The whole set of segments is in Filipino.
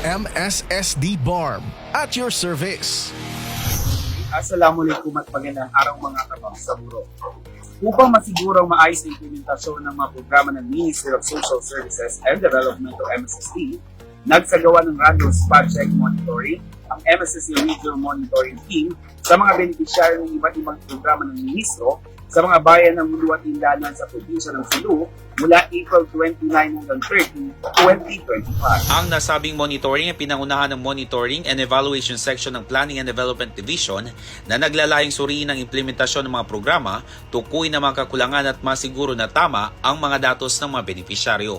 MSSD Barb at your service. Assalamualaikum at magandang araw mga kapamsaburo. Upang masigurong maayos ang implementasyon ng mga programa ng Ministry of Social Services and Development o MSSD, nagsagawa ng radio spot check monitoring ang MSSD Regional Monitoring Team sa mga beneficiary ng iba't ibang programa ng ministro sa mga bayan ng Mulu at Indanan sa probinsya ng Sulu mula April 29 hanggang 30, 2025. Ang nasabing monitoring ay pinangunahan ng Monitoring and Evaluation Section ng Planning and Development Division na naglalayong suriin ang implementasyon ng mga programa, tukuy na mga kakulangan at masiguro na tama ang mga datos ng mga benepisyaryo.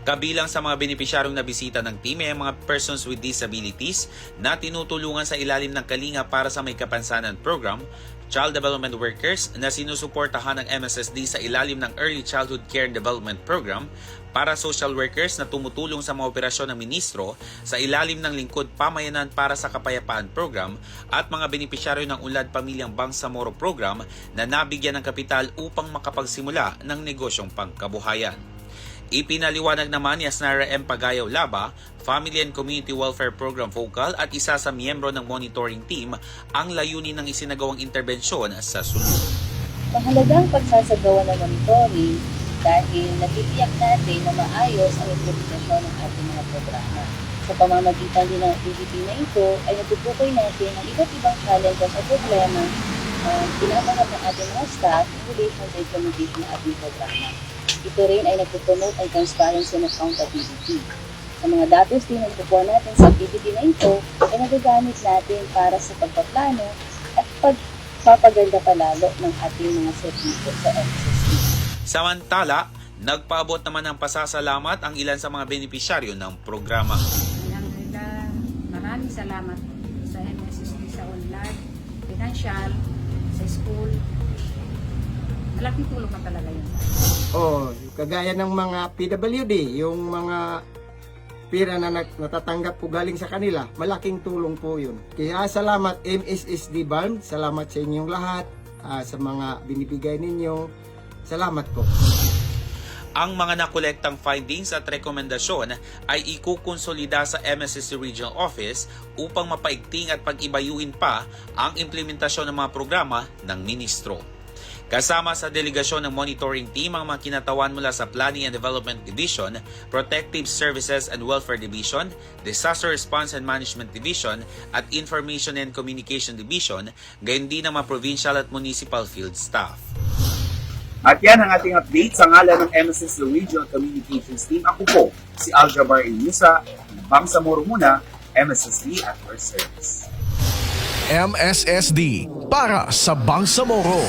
Kabilang sa mga benepisyaryong nabisita ng team ay ang mga persons with disabilities na tinutulungan sa ilalim ng Kalinga para sa May Kapansanan Program, child development workers na sinusuportahan ng MSSD sa ilalim ng Early Childhood Care and Development Program, para social workers na tumutulong sa mga operasyon ng ministro sa ilalim ng Lingkod Pamayanan para sa Kapayapaan Program at mga benepisyaryo ng Unlad Pamilyang Bangsamoro Program na nabigyan ng kapital upang makapagsimula ng negosyong pangkabuhayan. Ipinaliwanag naman ni Asnara M. Pagayaw Laba, Family and Community Welfare Program Focal at isa sa miyembro ng monitoring team ang layunin ng isinagawang interbensyon sa Sulu. Mahalagang pagsasagawa ng monitoring dahil natitiyak natin na maayos ang implementasyon ng ating mga programa. Sa pamamagitan din ng activity na ito ay natutukoy natin ang iba't ibang challenges at problema na tinatanggap ng ating mga staff in relation sa implementation ng ating programa. Ito rin ay nagpupromote ang transparency and accountability. Sa mga datos din na nakukuha natin sa activity na ito ay nagagamit natin para sa pagpaplano at pagpapaganda palalo ng ating mga serbisyo sa MSSD. Samantala, nagpaabot naman ng pasasalamat ang ilan sa mga benepisyaryo ng programa. Alhamdulillah, maraming salamat sa MSSD sa UNLAD, financial, sa school. Malaking tulong na talaga yun. Oh, kagaya ng mga PWD, yung mga pira na nat- natatanggap po galing sa kanila, malaking tulong po yun. Kaya salamat MSSD Band, salamat sa inyong lahat, ah, sa mga binibigay ninyo. Salamat po. Ang mga nakolektang findings at rekomendasyon ay ikukonsolida sa MSSC Regional Office upang mapaigting at pag-ibayuhin pa ang implementasyon ng mga programa ng ministro. Kasama sa delegasyon ng monitoring team ang mga kinatawan mula sa Planning and Development Division, Protective Services and Welfare Division, Disaster Response and Management Division at Information and Communication Division, gayon din ang mga provincial at municipal field staff. At yan ang ating update sa ngalan ng MSS Regional Communications Team. Ako po, si Aljabar Inusa, ng Bangsamoro muna, MSSD at your service. MSSD para sa Bangsamoro.